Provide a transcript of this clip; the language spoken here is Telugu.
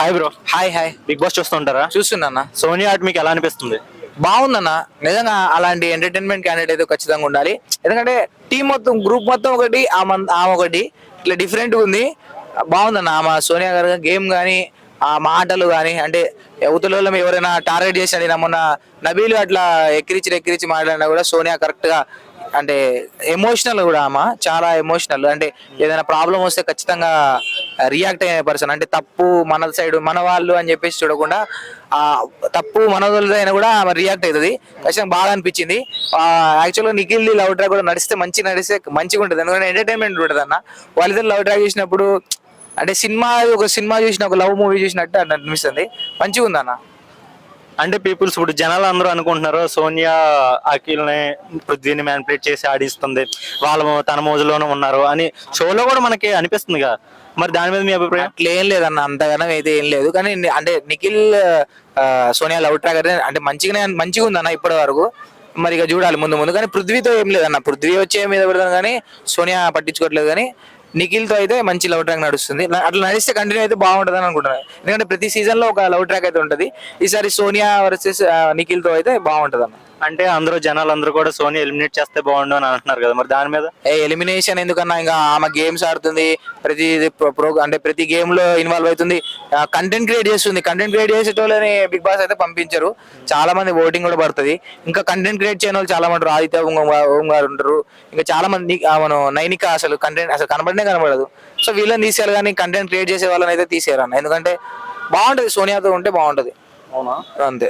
Hi bro hi hi big boss చూస్తుంటారా? చూస్తున్నా సోనియా ఆట మీకు ఎలా అనిపిస్తుంది? బాగుందన్న. నిజంగా అలాంటి ఎంటర్టైన్మెంట్ క్యాండిడేట్ అయితే ఖచ్చితంగా ఉండాలి. ఎందుకంటే టీం మొత్తం గ్రూప్ మొత్తం ఒకటి ఆమె ఆమె ఒకటి. ఇట్లా డిఫరెంట్ ఉంది. బాగుందన్న. ఆమె సోనియా గారు గేమ్ కానీ ఆ మాటలు కానీ అంటే యువతలలో ఎవరైనా టార్గెట్ చేసి మొన్న నబీలు అట్లా ఎక్కిరిచి ఎక్కిరిచి మాట్లాడినా కూడా సోనియా కరెక్ట్గా అంటే ఎమోషనల్ కూడా ఆమె. చాలా ఎమోషనల్ అంటే ఏదైనా ప్రాబ్లం వస్తే ఖచ్చితంగా రియాక్ట్ అయ్యే పర్సన్ అంటే తప్పు మన సైడ్ మన వాళ్ళు అని చెప్పేసి చూడకుండా ఆ తప్పు మన అయినా కూడా ఆమె రియాక్ట్ అవుతుంది. ఖచ్చితంగా బాగా అనిపించింది. యాక్చువల్గా నిఖిల్ లవ్ ట్రాక్ కూడా నడిస్తే మంచి నడిస్తే మంచిగా ఉంటుంది. ఎందుకంటే ఎంటర్టైన్మెంట్ ఉంటుంది అన్న. వాళ్ళిద్దరు లవ్ ట్రాక్ చేసినప్పుడు అంటే సినిమా ఒక సినిమా చూసిన ఒక లవ్ మూవీ చూసినట్టు అట్లా అనిపిస్తుంది. మంచిగా ఉంది అన్న అంటే పీపుల్స్ ఇప్పుడు జనాలు అందరూ అనుకుంటున్నారు సోనియా అఖిల్ని పృథ్వీని మ్యాన్పులేట్ చేసి ఆడిస్తుంది. వాళ్ళు తన మోజులోనే ఉన్నారు అని షోలో కూడా మనకి అనిపిస్తుంది కదా మరి దాని మీద మీ అభిప్రాయం? అట్లా ఏం లేదన్న అంతగానం అయితే ఏం లేదు. కానీ ని- అంటే నిఖిల్ ఆ, సోనియా లవ్ ట్రాక్ అయితే అంటే మంచిగానే మంచిగా ఉందన్న ఇప్పటి వరకు. మరి ఇక చూడాలి ముందు ముందు. కానీ పృథ్వీతో ఏం లేదన్న. పృథ్వీ వచ్చే మీద పెడతాను కానీ సోనియా పట్టించుకోవట్లేదు కానీ నిఖిల్తో అయితే మంచి లవ్ ట్రాక్ నడుస్తుంది. నా- అట్లా నడిస్తే కంటిన్యూ అయితే బాగుంటుంది అని అనుకుంటున్నాను. ఎందుకంటే ప్రతి సీజన్లో ఒక లవ్ ట్రాక్ అయితే ఉంటుంది. ఈసారి సోనియా వర్సెస్ నిఖిల్తో అయితే బాగుంటుంది అన్న అంటే అందరూ జనాలు అందరూ కూడా సోని ఎలిమినేట్ చేస్తే బాగుండు అని అంటున్నారు కదా. మరి దాని మీద? ఏ ఎలిమినేషన్ ఎందుకన్నా ఇంకా ఆమె గేమ్స్ ఆడుతుంది ప్రతి ప్రో అంటే ప్రతి గేమ్లో ఇన్వాల్వ్ అవుతుంది. కంటెంట్ క్రియేట్ చేస్తుంది. కంటెంట్ క్రియేట్ చేసేటోళ్ళని బిగ్ బాస్ అయితే పంపించరు. చాలా మంది ఓటింగ్ కూడా పడుతుంది. ఇంకా కంటెంట్ క్రియేట్ చేయని వాళ్ళు చాలా మంది. ఆదిత్య ఓం గారు ఉంటారు. ఇంకా చాలా మంది మనం నైనిక అసలు కంటెంట్ అసలు కనబడనే కనబడదు. సో వీళ్ళని తీసేయాలి కానీ కంటెంట్ క్రియేట్ చేసే వాళ్ళని అయితే తీసేయరు అన్న. ఎందుకంటే బాగుంటది. సోనియాతో ఉంటే బాగుంటది. అవునా? అంతే.